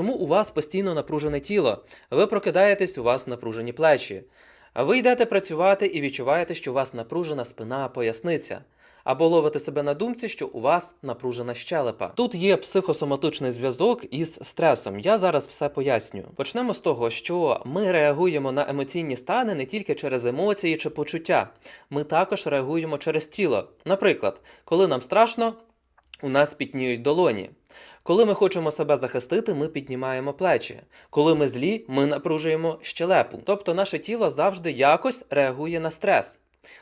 чому у вас постійно напружене тіло? Ви прокидаєтесь, у вас напружені плечі. Ви йдете працювати і відчуваєте, що у вас напружена спина, поясниця. Або ловите себе на думці, що у вас напружена щелепа. Тут є психосоматичний зв'язок із стресом. Я зараз все поясню. Почнемо з того, що ми реагуємо на емоційні стани не тільки через емоції чи почуття. Ми також реагуємо через тіло. Наприклад, коли нам страшно, у нас пітніють долоні. Коли ми хочемо себе захистити, ми піднімаємо плечі. Коли ми злі, ми напружуємо щелепу. Тобто наше тіло завжди якось реагує на стрес.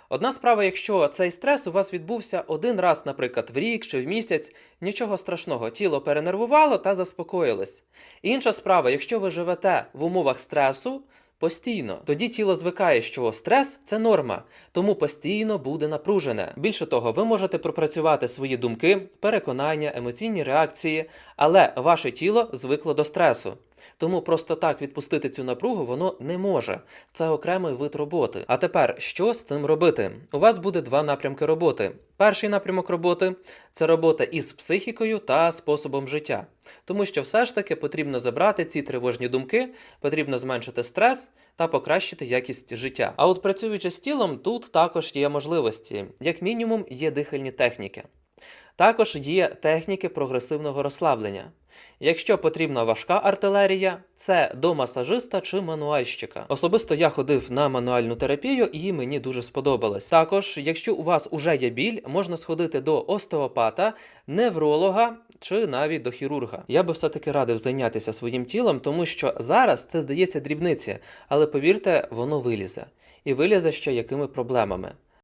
Одна справа, якщо цей стрес у вас відбувся один раз, наприклад, в рік чи в місяць, нічого страшного, тіло перенервувало та заспокоїлось. Інша справа, якщо ви живете в умовах стресу, Постійно тоді тіло звикає, що стрес це норма, тому постійно буде напружене. Більше того, ви можете пропрацювати свої думки, переконання, емоційні реакції, але ваше тіло звикло до стресу. Тому просто так відпустити цю напругу воно не може. Це окремий вид роботи. А тепер що з цим робити? У вас буде два напрямки роботи. Перший напрямок роботи це робота із психікою та способом життя. Тому що все ж таки потрібно забрати ці тривожні думки, потрібно зменшити стрес та покращити якість життя. А от працюючи з тілом, тут також є можливості, як мінімум, є дихальні техніки. Також є техніки прогресивного розслаблення. Якщо потрібна важка артилерія, це до масажиста чи мануальщика. Особисто я ходив на мануальну терапію і мені дуже сподобалось. Також, якщо у вас уже є біль, можна сходити до остеопата, невролога чи навіть до хірурга. Я би все-таки радив зайнятися своїм тілом, тому що зараз це здається дрібниці, але повірте, воно вилізе. І вилізе ще якими проблемами.